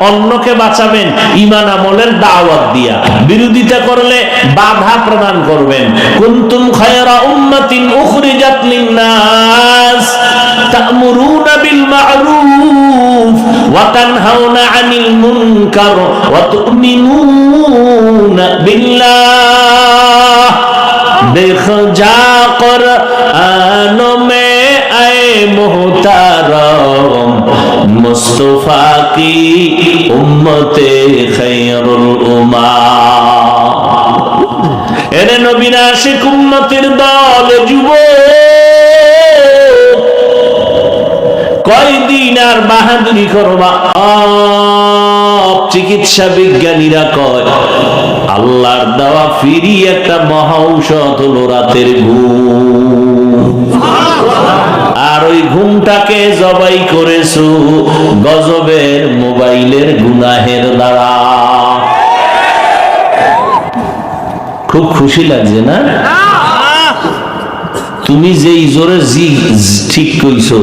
অন্যকে বাঁচাবেন ইমান আমলের দাওয়াত দিয়া। বিরোধিতা করলে বাধা প্রদান করবেন। কুনতুম খায়রা উম্মাতিন উখরিজাত লিন-নাস, তা'মুরুনা বিল মা'রুফ ওয়া তানহাউনা 'আনিল মুনকার, ওয়া তু'মিনুনা বিল্লাহ। দেখ যা কুরআন মে আয়ে মুহতারম, মুস্তফা কি উম্মতে খৈরুল উমা? এরে নবীনা আশিক উম্মতের দল যুব, কয়দিন আর বাহাদুরি করবা? চিকিৎসা বিজ্ঞানীরা কয়, আল্লাহর দেওয়া ফিরি একটা মহা ঔষধ হলো রাতের ঘুম। ঘুমটাকে জবাই করেছ গজবের মোবাইলের গুনাহের দ্বারা। খুব খুশি লাগছে না? তুমি যে জোরে জি ঠিক কইছো,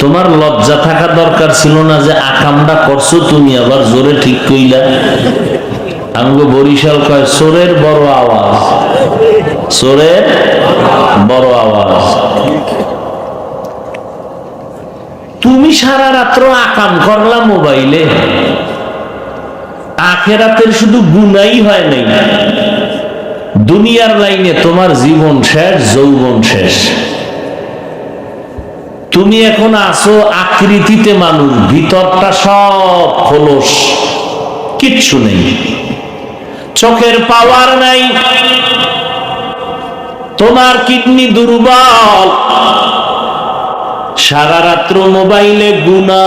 তোমার লজ্জা থাকা দরকার ছিল না যে আকামটা করছ তুমি, আবার জোরে ঠিক কইলা। আমগো বরিশাল কয়, সোরের বড় আওয়াজ, সোরের বড় আওয়াজ। তুমি সারা রাত্র আকাম করলা মোবাইলে। আখেরাতের শুধু গুনাই হয় নাই। দুনিয়ার লাইনে তোমার জীবন শেষ, যৌবন শেষ। তুমি এখন আসো আকৃতিতে মানুষ, ভিতরটা সব খোলস, কিচ্ছু নেই। চোখের পাওয়ার নাই। তোমার কিডনি দুর্বল। সারা রাত্র মোবাইলে গুনা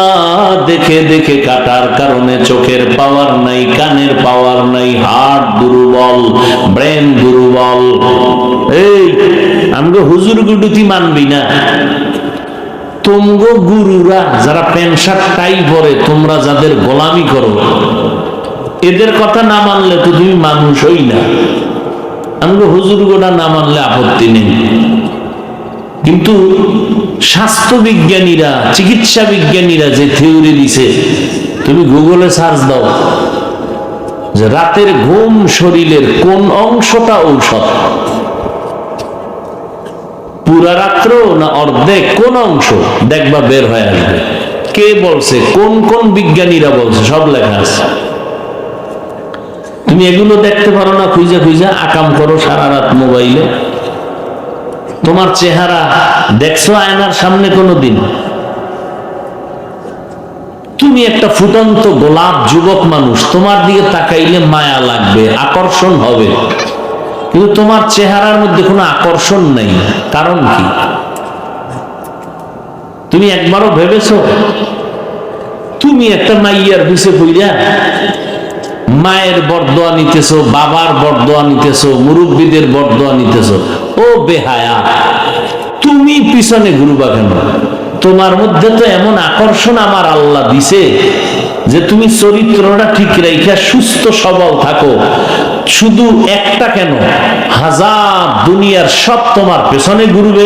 দেখে দেখে কাটার কারণে চোখের পাওয়ার নাই, কানের পাওয়ার নাই হার্ট দুর্বল, ব্রেন দুর্বল। এই, আমগো হুজুর গুডুতি মানবি না? গুরুরা যারা প্যান্ট শার্ট পরে, তোমরা যাদের গোলামি করো, এদের কথা না মানলে তো তুমি মানুষই না। আমগো হুজুর গোটা না মানলে আপত্তি নেই। কিন্তু স্বাস্থ্য বিজ্ঞানীরা চিকিৎসা বিজ্ঞানীরা যে থিওরি দিছে, তুমি গুগলে সার্চ দাও যে রাতের ঘুম শরীরের কোন অংশটা ঔষধ? পুরা রাত্র না অর্ধেক কোন অংশ? দেখবা বের হয়ে আসবে। কে বলছে? কোন কোন বিজ্ঞানীরা বলছে? সব লেখা আছে। তুমি এগুলো দেখতে পারো না, খুঁজে খুঁজে আকাম করো সারা রাত মোবাইলে তোমার চেহারা দেখছ আয়নার সামনে কোনো দিন তুমি একটা ফুটন্ত গোলাপ যুবক মানুষ, তোমার দিকে তাকাইলে মায়া লাগবে, আকর্ষণ হবে। কিন্তু তোমার চেহারার মধ্যে কোনো আকর্ষণ নেই, কারণ কি? তুমি একবারও ভেবেছো? তুমি একটা মাইয়ার পিছে পইরা মায়ের বরদোয়া নিতেছো, বাবার বরদোয়া নিতেছো, মুরব্বীদের বরদোয়া নিতেছো। ও বেহায়া, তুমি পিছনে ঘুরবা কেন? তোমার মধ্যে তো এমন আকর্ষণ আমার আল্লাহ দিছে যে তুমি চরিত্রটা ঠিক রেখা সুস্থ সবল থাকো। শুধু একটা কেন? হাজার দুনিয়ার সব তোমার পেছনে ঘুরবে।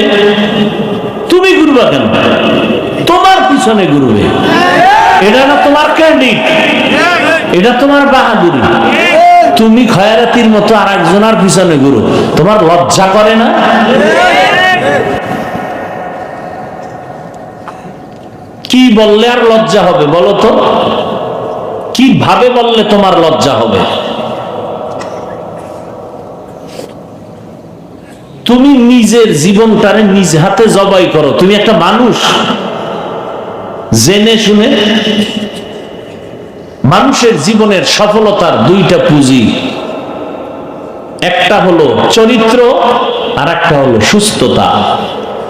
তুমি ঘুরবা কেন? তোমার পিছনে ঘুরবে। এটা না তোমার ক্রেডিট এটা তোমার বাহাদুরি। তুমি খয়ারাতির মতো আর একজনের পিছনে ঘুরো। তোমার লজ্জা করে না? কি বললে আর লজ্জা হবে বলো তো? কীভাবে বললে তোমার লজ্জা হবে? তুমি নিজের জীবনটারে নিজ হাতে জবাই করো। তুমি একটা মানুষ। জেনে শুনে মানুষের জীবনের সফলতার দুইটা পুঁজি। একটা হলো চরিত্র আর একটা হলো সুস্থতা।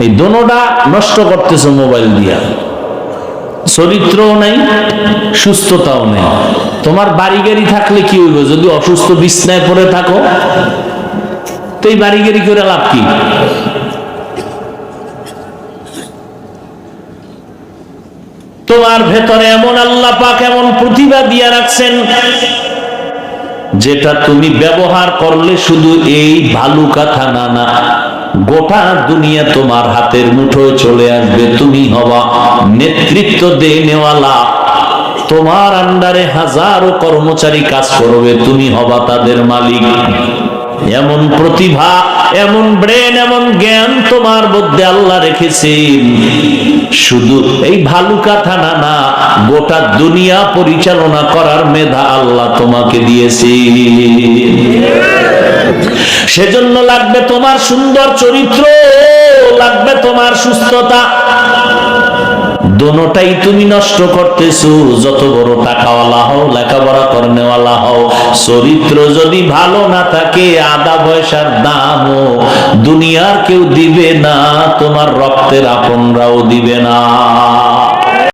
এই দোনোটা নষ্ট করতেছে মোবাইল দিয়া। চরিত্রও নাই, সুস্থতাও নেই। তোমার বাড়ি গাড়ি থাকলে কি হইব? যদি অসুস্থ বিছনায় পড়ে থাকো, তো এই বাড়ি গাড়ি করে লাভ কি? তোমার ভেতরে এমন আল্লাহ পাক এমন প্রতিভা দিয়ে রাখছেন, যেটা তুমি ব্যবহার করলে শুধু এই ভালুকা থানা না, গোটা দুনিয়া তোমার হাতের মুঠোয় চলে আসবে। তুমি হবা নেতৃত্ব দে নেওয়ালা তোমার আন্ডারে হাজারো কর্মচারী কাজ করবে, তুমি হবা তাদের মালিক। এমন প্রতিভা, এমন ব্রেন, এমন জ্ঞান তোমার মধ্যে আল্লাহ রেখেছেন। শুধু এই ভালুকা থানা না, গোটা দুনিয়া পরিচালনা করার মেধা আল্লাহ তোমাকে দিয়েছি। সেজন্য লাগবে তোমার সুন্দর চরিত্র, লাগবে তোমার সুস্থতা। দোনোটাই তুমি নষ্ট করতেছো। যত বড় টাকাওয়ালা হও, লেখাপড়া করনেওয়ালা হও, চরিত্র যদি ভালো না থাকে আদা পয়সার দামও দুনিয়ার কেউ দিবে না, তোমার রক্তের আপনরাও দিবে না।